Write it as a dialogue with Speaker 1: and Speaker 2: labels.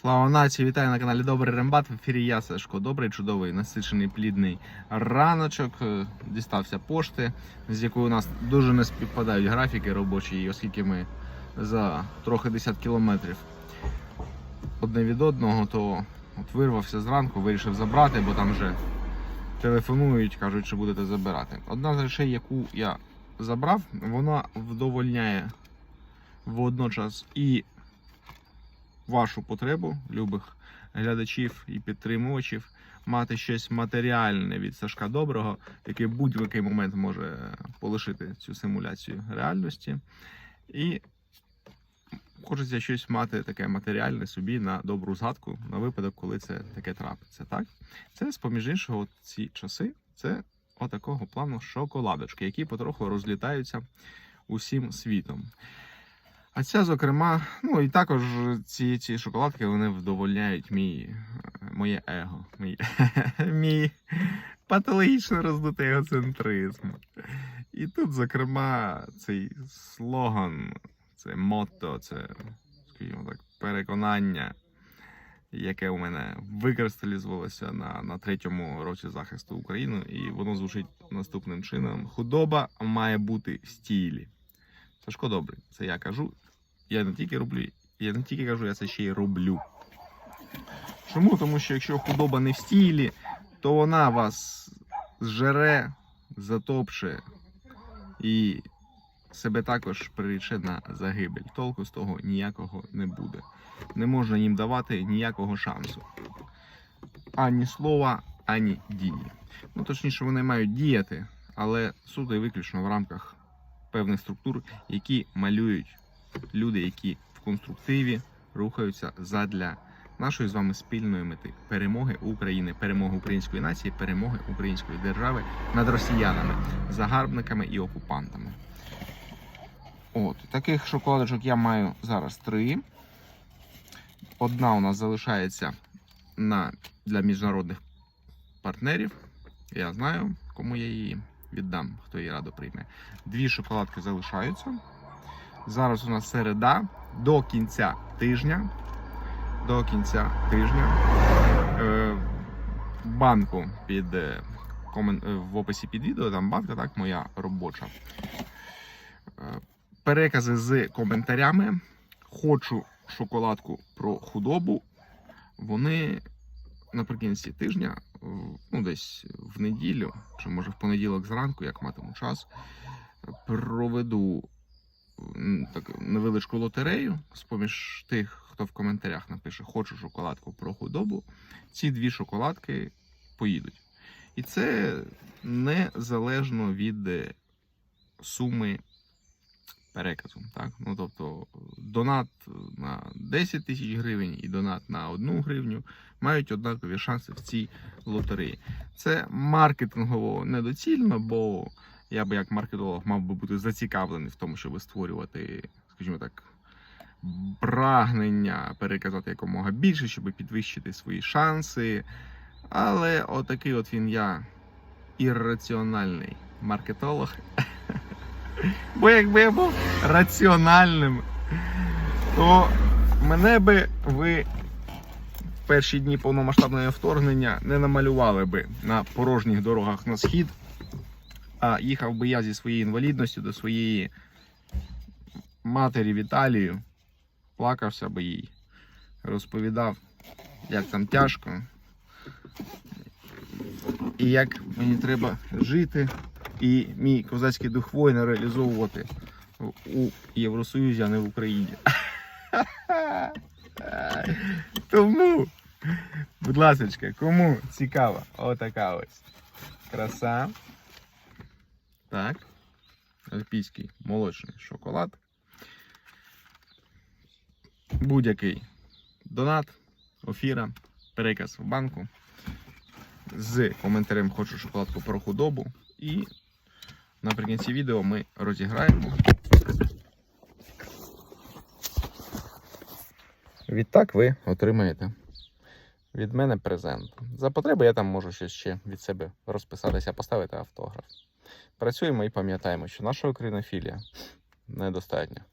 Speaker 1: Слава нації, вітаю на каналі Добрий Рембат. В ефірі я Сашко. Добрий, чудовий, насичений, плідний раночок. Е, Дістався пошти, з якою у нас дуже не співпадають графіки робочі, оскільки ми за трохи десят кілометрів одне від одного, то от вирвався зранку, вирішив забрати, бо там вже телефонують, кажуть, що будете забирати. Одна з речей, яку я забрав, вона вдовольняє водночас і вашу потребу, любих глядачів і підтримувачів, мати щось матеріальне від Сашка Доброго, який будь-який момент може полишити цю симуляцію реальності. І хочеться щось мати таке матеріальне собі на добру згадку на випадок, коли це таке трапиться. Так? Це, з-поміж іншого, ці часи, це отакого плану шоколадочки, які потроху розлітаються усім світом. А ця, зокрема, ну і також ці, ці шоколадки вони вдовольняють мій, е, моє его, мій, мій патологічно роздутий егоцентризм. І тут, зокрема, цей слоган, це мото, це, скажімо так, переконання, яке у мене викристалізувалося на, на третьому році захисту України, і воно звучить наступним чином: худоба має бути в стілі. Сашко добрий, це я кажу. Я не тільки роблю, я не тільки кажу, я це ще й роблю. Чому? Тому що якщо худоба не в стілі, то вона вас зжере, затопче і себе також прирече на загибель. Толку з того ніякого не буде. Не можна їм давати ніякого шансу. Ані слова, ані дії. Ну, точніше, вони мають діяти, але і виключно в рамках певних структур, які малюють люди, які в конструктиві рухаються задля нашої з вами спільної мети перемоги України, перемоги української нації, перемоги української держави над росіянами, загарбниками і окупантами. От таких шоколадочок я маю зараз три. Одна у нас залишається на, для міжнародних партнерів. Я знаю, кому я її віддам, хто її радо прийме. Дві шоколадки залишаються. Зараз у нас середа до кінця тижня. До кінця тижня. Е, банку під е, комен... е, в описі під відео, там банка, так, моя робоча. Е, перекази з коментарями. Хочу шоколадку про худобу. Вони наприкінці тижня, е, ну десь в неділю, чи може в понеділок зранку, як матиму час, проведу так, невеличку лотерею з поміж тих, хто в коментарях напише Хочу шоколадку про худобу. Ці дві шоколадки поїдуть. І це незалежно від е, суми переказу. Так? Ну, тобто донат на 10 тисяч гривень і донат на 1 гривню мають однакові шанси в цій лотереї. Це маркетингово недоцільно, бо я би як маркетолог мав би бути зацікавлений в тому, щоб створювати, скажімо так, прагнення переказати якомога більше, щоб підвищити свої шанси. Але отакий от він я ірраціональний маркетолог. Бо якби я був раціональним, то мене би ви в перші дні повномасштабного вторгнення не намалювали би на порожніх дорогах на схід, а їхав би я зі своєю інвалідністю до своєї матері Віталію, плакався би їй, розповідав, як там тяжко, і як мені треба жити, і мій козацький дух воїна реалізовувати у Євросоюзі, а не в Україні. Тому, будь ласка, кому цікава отака ось краса. Так. Альпійський молочний шоколад. Будь-який донат, офіра, переказ в банку. З коментарем хочу шоколадку про худобу. І наприкінці відео ми розіграємо. Відтак ви отримаєте від мене презент. За потреби я там можу щось ще від себе розписатися, поставити автограф. Працюємо і пам'ятаємо, що наша українофілія недостатня.